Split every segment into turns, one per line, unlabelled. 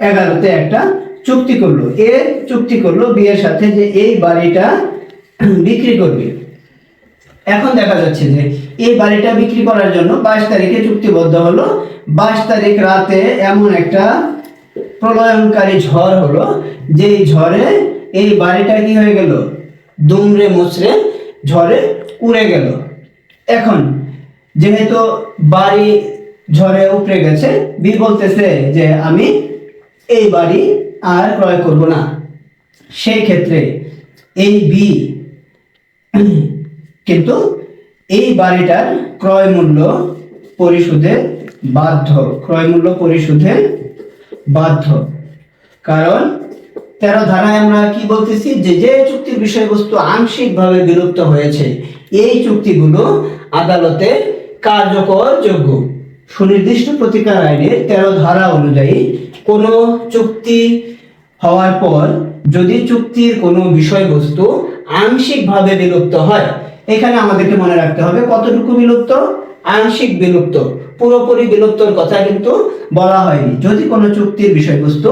এগারোতে একটা চুক্তি করল। এ চুক্তি করল বিয়ের সাথে যে এই বাড়িটা বিক্রি করবে। এখন দেখা যাচ্ছে যে এই বাড়িটা বিক্রি করার জন্য বাইশ তারিখে চুক্তিবদ্ধ হলো। বাইশ তারিখ রাতে এমন একটা প্রলয়ঙ্কারী ঝড় হলো। যেই ঝড়ে এই বাড়িটা কি হয়ে গেল? দুমড়ে মুচড়ে ঝড়ে উড়ে গেল। এখন যেহেতু বাড়ি ঝড়ে উপড়ে গেছে বি বলতেছে যে আমি এই বাড়ি আর ক্রয় করব না। সেই ক্ষেত্রে এই বি কিন্তু এই বাড়িটার ক্রয় মূল্য পরিশোধে বাধ্য, ক্রয় মূল্য পরিশোধে বাধ্য। কারণ তেরো ধারায় আমরা কি বলতেছি? যে যে চুক্তির বিষয়বস্তু আংশিকভাবে বিলুপ্ত হয়েছে, এই চুক্তিগুলো আদালতে কার্যকর যোগ্য। সুনির্দিষ্ট প্রতিকার আইনের তেরো ধারা অনুযায়ী কোনো চুক্তি হওয়ার পর যদি চুক্তির কোনো বিষয়বস্তু আংশিকভাবে বিলুপ্ত হয়, এখানে আমাদেরকে মনে রাখতে হবে কতটুকু বিলুপ্ত? আংশিক বিলুপ্ত। পুরোপুরি বিলুপ্তর কথা কিন্তু বলা হয়নি। যদি কোনো চুক্তির বিষয়বস্তু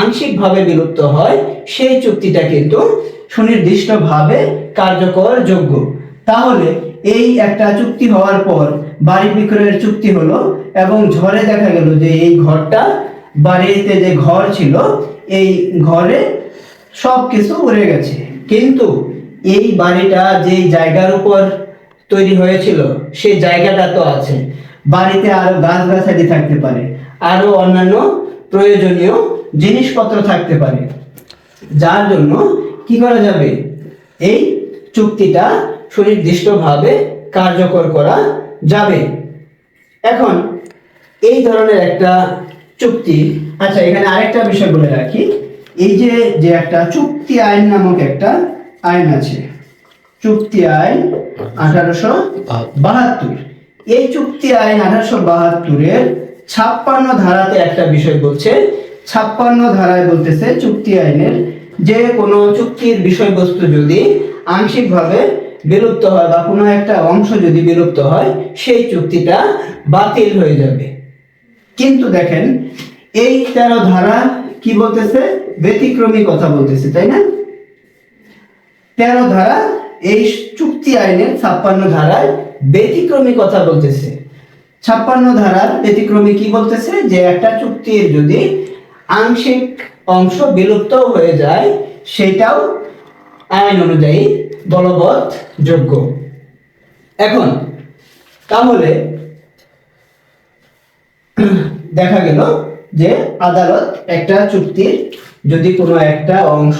আংশিকভাবে বিলুপ্ত হয়, সেই চুক্তিটা কিন্তু সুনির্দিষ্টভাবে কার্যকর যোগ্য। তাহলে এই একটা চুক্তি হওয়ার পর বাড়ি বিক্রয়ের চুক্তি হলো এবং ঝড়ে দেখা গেল যে এই ঘরটা বাড়িতে যে ঘর ছিল, এই ঘরে সব কিছু উড়ে গেছে। কিন্তু এই বাড়িটা যেই জায়গার উপর তৈরি হয়েছিল, সেই জায়গাটা তো আছে। বাড়িতে আরও গাছগাছালি থাকতে পারে, আরও অন্যান্য প্রয়োজনীয় জিনিসপত্র থাকতে পারে। যার জন্য কি করা যাবে? এই চুক্তিটা সুনির্দিষ্টভাবে কার্যকর করা যাবে। এখন এই ধরনের একটা চুক্তি আচ্ছা এখানে আরেকটা বিষয় বলে রাখি। এই যে যে একটা চুক্তি আইন নামক একটা আইন আছে, চুক্তি আইন আঠারোশো বাহাত্তর। এই চুক্তি আইন আঠারোশো বাহাত্তরের ছাপ্পান্ন ধারাতে একটা বিষয় বলছে, ছাপ্পান্ন ধারায় বলতেছে চুক্তি আইনের যে কোনো চুক্তির বিষয়বস্তু যদি আংশিকভাবে বিলুপ্ত হয় বা কোনো একটা অংশ যদি বিলুপ্ত হয়, সেই চুক্তিটা বাতিল হয়ে যাবে। কিন্তু দেখেন, এই তেরো ধারা কি বলতেছে? ব্যতিক্রমী কথা বলতেছে, তাই না? তেরো ধারা, এই চুক্তি আইনের ছাপ্পান্ন ধারায় ব্যতিক্রমী কথা বলতেছে। ছাপ্পান্ন ধারার ব্যতিক্রমী কি বলতেছে? যে একটা চুক্তির যদি আংশিক অংশ বিলুপ্ত হয়ে যায়, সেটাও আইন অনুযায়ী বলবৎ যোগ্য। এখন, তাহলে দেখা গেল যে আদালত একটা চুক্তির যদি কোনো একটা অংশ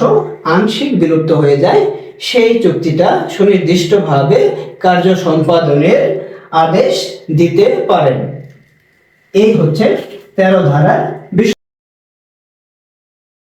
আংশিক বিলুপ্ত হয়ে যায়, সেই চুক্তিটা সুনির্দিষ্টভাবে কার্য সম্পাদনের আদেশ দিতে পারেন। এই হচ্ছে তেরো ধারার বিষয়।